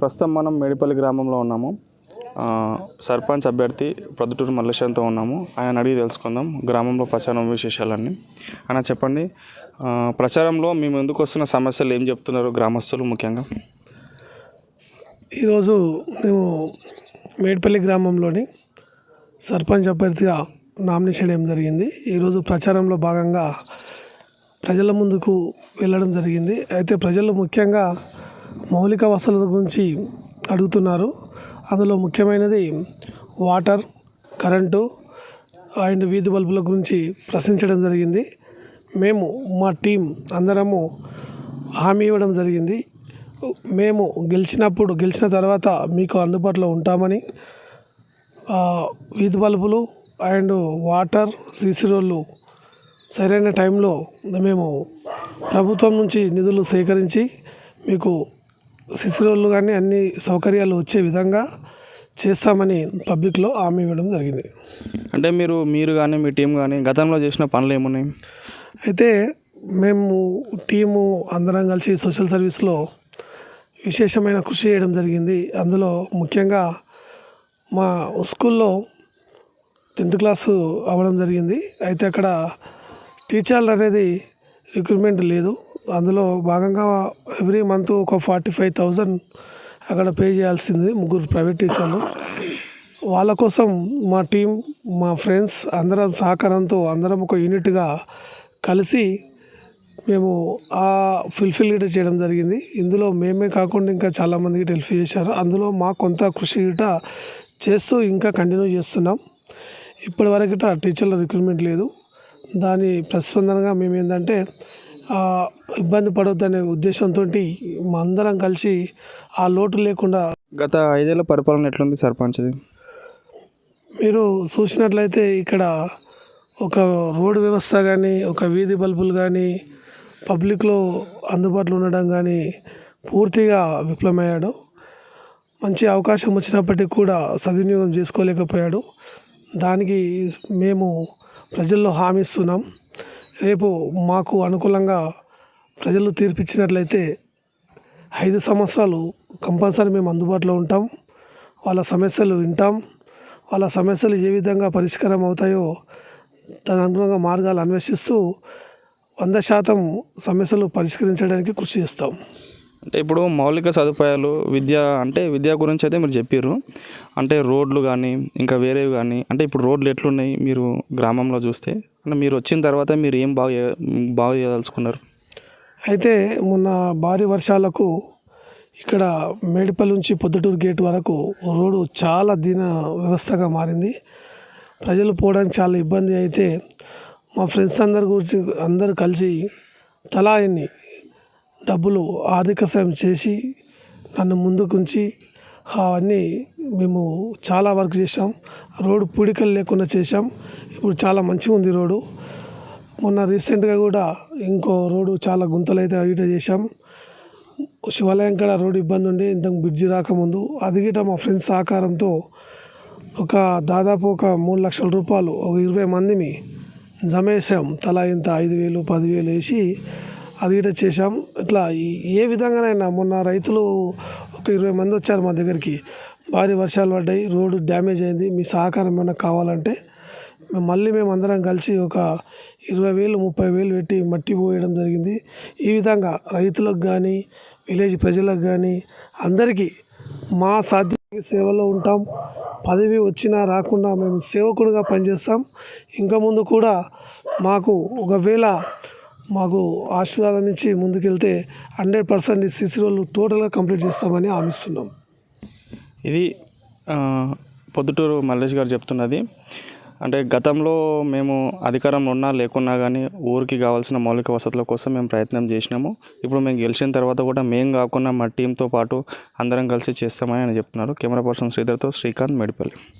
ప్రస్తుతం మనం మేడిపల్లి గ్రామంలో ఉన్నాము. సర్పంచ్ అభ్యర్థి ప్రొద్దుటూరు మల్లేశంతో ఉన్నాము. ఆయన అడిగి తెలుసుకుందాం గ్రామంలో ప్రచారం విశేషాలన్నీ. అన్న చెప్పండి ప్రచారంలో మేము ఎందుకు వస్తున్న సమస్యలు ఏం చెప్తున్నారు గ్రామస్తులు ముఖ్యంగా? ఈరోజు మేము మేడిపల్లి గ్రామంలోని సర్పంచ్ అభ్యర్థిగా నామినేషన్ ఏం జరిగింది ఈరోజు ప్రచారంలో భాగంగా ప్రజల ముందుకు వెళ్ళడం జరిగింది. అయితే ప్రజలు ముఖ్యంగా మౌలిక వసతుల గురించి అడుగుతున్నారు. అందులో ముఖ్యమైనది వాటర్ కరెంటు అండ్ వీధి బల్బుల గురించి ప్రశ్నించడం జరిగింది. మేము మా టీం అందరము హామీ ఇవ్వడం జరిగింది. మేము గెలిచినప్పుడు గెలిచిన తర్వాత మీకు అందుబాటులో ఉంటామని వీధి బల్బులు అండ్ వాటర్ సీసీ రోళ్ళు సరైన టైంలో మేము ప్రభుత్వం నుంచి నిధులు సేకరించి మీకు సీసీ రోడ్లు కానీ అన్ని సౌకర్యాలు వచ్చే విధంగా చేస్తామని పబ్లిక్లో హామీ ఇవ్వడం జరిగింది. అంటే మీరు మీరు కానీ మీ టీం కానీ గతంలో చేసిన పనులు ఏమున్నాయి? అయితే మేము టీము అందరం కలిసి సోషల్ సర్వీస్లో విశేషమైన కృషి చేయడం జరిగింది. అందులో ముఖ్యంగా మా స్కూల్లో టెన్త్ క్లాసు అవ్వడం జరిగింది. అయితే అక్కడ టీచర్లు అనేది రిక్రూట్మెంట్ లేదు. అందులో భాగంగా ఎవ్రీ మంత్ ఒక ఫార్టీ ఫైవ్ థౌజండ్ అక్కడ పే చేయాల్సింది ముగ్గురు ప్రైవేట్ టీచర్లు వాళ్ళ కోసం మా టీం మా ఫ్రెండ్స్ అందరం సహకారంతో అందరం ఒక యూనిట్గా కలిసి మేము ఆ ఫుల్ఫిల్ గిట చేయడం జరిగింది. ఇందులో మేమే కాకుండా ఇంకా చాలామందికి హెల్ప్ చేశారు. అందులో మా కొంత కృషి గిట చేస్తూ ఇంకా కంటిన్యూ చేస్తున్నాం. ఇప్పటి వరకు టీచర్ల రిక్రూట్మెంట్ లేదు. దాని ప్రతిస్పందనగా మేము ఏంటంటే ఇబ్బంది పడొద్దనే ఉద్దేశంతో అందరం కలిసి ఆ లోటు లేకుండా గత ఐదేళ్ళ పరిపాలన ఎట్లుంది సర్పంచ్ది? మీరు చూసినట్లయితే ఇక్కడ ఒక రోడ్డు వ్యవస్థ కానీ ఒక వీధి బల్బులు కానీ పబ్లిక్లో అందుబాటులో ఉండడం కానీ పూర్తిగా విఫలమయ్యాడు. మంచి అవకాశం వచ్చినప్పటికీ కూడా సద్వినియోగం చేసుకోలేకపోయాడు. దానికి మేము ప్రజల్లో హామీ ఇస్తున్నాం. రేపు మాకు అనుకూలంగా ప్రజలు తీర్పిచ్చినట్లయితే ఐదు సంవత్సరాలు కంపల్సరీ మేము అందుబాటులో ఉంటాం. వాళ్ళ సమస్యలు వింటాం. వాళ్ళ సమస్యలు ఏ విధంగా పరిష్కారం అవుతాయో దాని అనుగుణంగా మార్గాలు అన్వేషిస్తూ వంద శాతం సమస్యలు పరిష్కరించడానికి కృషి చేస్తాం. అంటే ఇప్పుడు మౌలిక సదుపాయాలు విద్య అంటే విద్య గురించి అయితే మీరు చెప్పారు అంటే రోడ్లు కానీ ఇంకా వేరేవి కానీ అంటే ఇప్పుడు రోడ్లు ఎట్లున్నాయి మీరు గ్రామంలో చూస్తే? అంటే మీరు వచ్చిన తర్వాత మీరు ఏం బాగా బాగా చేయదలుచుకున్నారు? అయితే మొన్న భారీ వర్షాలకు ఇక్కడ మేడిపల్లి నుంచి పొద్దుటూరు గేట్ వరకు రోడ్డు చాలా దీన వ్యవస్థగా మారింది. ప్రజలు పోవడానికి చాలా ఇబ్బంది అయితే మా ఫ్రెండ్స్ అందరు గురించి అందరూ కలిసి తలా ఎన్ని డబ్బులు ఆర్థిక సాయం చేసి నన్ను ముందుకుంచి అవన్నీ మేము చాలా వర్క్ చేసాం రోడ్డు పూడికలు లేకుండా చేసాం ఇప్పుడు చాలా మంచిగా ఉంది రోడ్డు. మొన్న రీసెంట్గా కూడా ఇంకో రోడ్డు చాలా గుంతలు అయితే అవిట చేసాం శివాలయం కాడ రోడ్డు ఇబ్బంది ఉండి ఇంతకు బ్రిడ్జి రాకముందు. అది గిట మా ఫ్రెండ్స్ సహకారంతో ఒక దాదాపు ఒక మూడు లక్షల రూపాయలు ఒక ఇరవై మందిని జమేసాం తలా ఇంత ఐదు వేలు పదివేలు వేసి అది ఇట చేసాం ఇట్లా ఏ విధంగానైనా మొన్న రైతులు ఒక ఇరవై మంది వచ్చారు మా దగ్గరికి. భారీ వర్షాలు పడ్డాయి రోడ్డు డ్యామేజ్ అయింది. మీ సహకారం ఏమైనా కావాలంటే మళ్ళీ మేము అందరం కలిసి ఒక ఇరవై వేలు ముప్పై వేలు పెట్టి మట్టి పోయడం జరిగింది. ఈ విధంగా రైతులకు కానీ విలేజ్ ప్రజలకు కానీ అందరికీ మా సాధ్య సేవలో ఉంటాం. పదవి వచ్చినా రాకుండా మేము సేవకుడిగా పనిచేస్తాం. ఇంకా ముందు కూడా మాకు ఒకవేళ మాకు ఆశీర్వాదం నుంచి ముందుకెళ్తే హండ్రెడ్ పర్సెంట్ ఈ సిసి రోడ్లు టోటల్గా కంప్లీట్ చేస్తామని హామీస్తున్నాం ఇది పొద్దుటూరు మల్లేష్ గారు చెప్తున్నది. అంటే గతంలో మేము అధికారంలో ఉన్నా లేకున్నా కానీ ఊరికి కావాల్సిన మౌలిక వసతుల కోసం మేము ప్రయత్నం చేసినాము. ఇప్పుడు మేము గెలిచిన తర్వాత కూడా మేము కాకుండా మా టీంతో పాటు అందరం కలిసి చేస్తామని ఆయన చెప్తున్నారు. కెమెరా పర్సన్ శ్రీధర్తో శ్రీకాంత్ మెడిపల్లి.